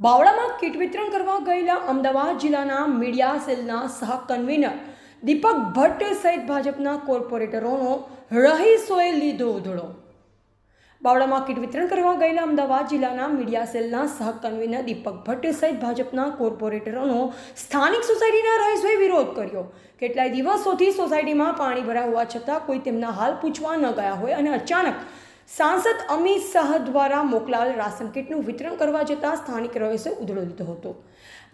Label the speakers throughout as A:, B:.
A: બાવળામાં kit વિતરણ કરવા ગયેલા અમદાવાદ જિલ્લાના મીડિયા સેલના સહ કન્વીનર દીપક ભટ્ટ સહિત ભાજપના કોર્પોરેટરોનો રહીશોએ લીધો ઉધડો. બાવળામાં કીટ વિતરણ કરવા ગયેલા અમદાવાદ જિલ્લાના મીડિયા સેલના સહ કન્વીનર દીપક ભટ્ટ સહિત ભાજપના કોર્પોરેટરોનો સ્થાનિક સોસાયટીના રહીશોએ વિરોધ કર્યો. કેટલાય દિવસોથી સોસાયટીમાં પાણી ભરાયા હોવા છતાં કોઈ તેમના હાલ પૂછવા ન ગયા હોય અને અચાનક સાંસદ અમિત શાહ દ્વારા મોકલાવેલ રાશન કીટનું વિતરણ કરવા જતાં સ્થાનિક રહીશોએ ઉધડો લીધો હતો.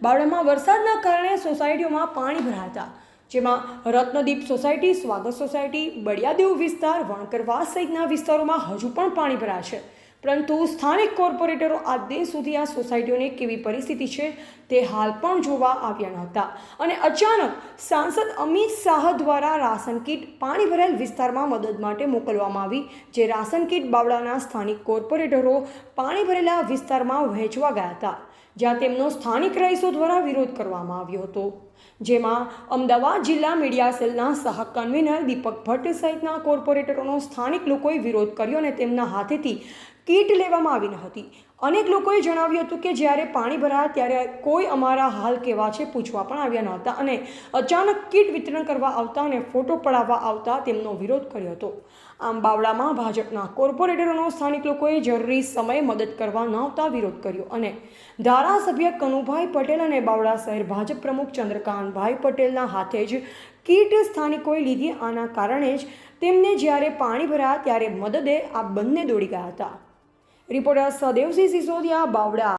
A: બાવળામાં વરસાદના કારણે સોસાયટીઓમાં પાણી ભરાયા હતા, જેમાં રત્નદીપ સોસાયટી, સ્વાગત સોસાયટી, બળિયાદેવ વિસ્તાર, વણકરવાસ સહિતના વિસ્તારોમાં હજુ પણ પાણી ભરાયા છે. પરંતુ સ્થાનિક કોર્પોરેટરો આ દિન સુધી આ સોસાયટીઓની કેવી પરિસ્થિતિ છે તે હાલ પણ જોવા આવ્યા ન હતા. અને અચાનક સાંસદ અમિત શાહ દ્વારા રાશન કીટ પાણી ભરાયેલ વિસ્તારમાં મદદ માટે મોકલવામાં આવી, જે રાશન કીટ બાવળાના સ્થાનિક કોર્પોરેટરો પાણી ભરેલા વિસ્તારમાં વહેંચવા ગયા હતા, જ્યાં તેમનો સ્થાનિક રહીશો દ્વારા વિરોધ કરવામાં આવ્યો હતો. જેમાં અમદાવાદ જિલ્લા મીડિયા સેલના સહ કન્વીનર દીપક ભટ્ટ સહિતના કોર્પોરેટરોનો સ્થાનિક લોકોએ વિરોધ કર્યો અને તેમના હાથેથી કીટ લેવામાં આવી ન હતી. અનેક લોકોએ જણાવ્યું હતું કે જ્યારે પાણી ભરાયા ત્યારે કોઈ અમારા હાલ કેવા છે પૂછવા પણ આવ્યા ન હતા અને અચાનક કીટ વિતરણ કરવા આવતા અને ફોટો પડાવવા આવતા તેમનો વિરોધ કર્યો હતો. આમ બાવળામાં ભાજપના કોર્પોરેટરોનો સ્થાનિક લોકોએ જરૂરી સમયે મદદ કરવા ન આવતા વિરોધ કર્યો અને ધારાસભ્ય કનુભાઈ પટેલ અને બાવળા શહેર ભાજપ પ્રમુખ ચંદ્રકાંતભાઈ પટેલના હાથે જ કીટ સ્થાનિકોએ લીધી. આના કારણે જ તેમને જ્યારે પાણી ભરાયા ત્યારે મદદે આ બંને દોડી ગયા હતા. રિપોર્ટર સદેવસિંહ સિસોદિયા બાવડા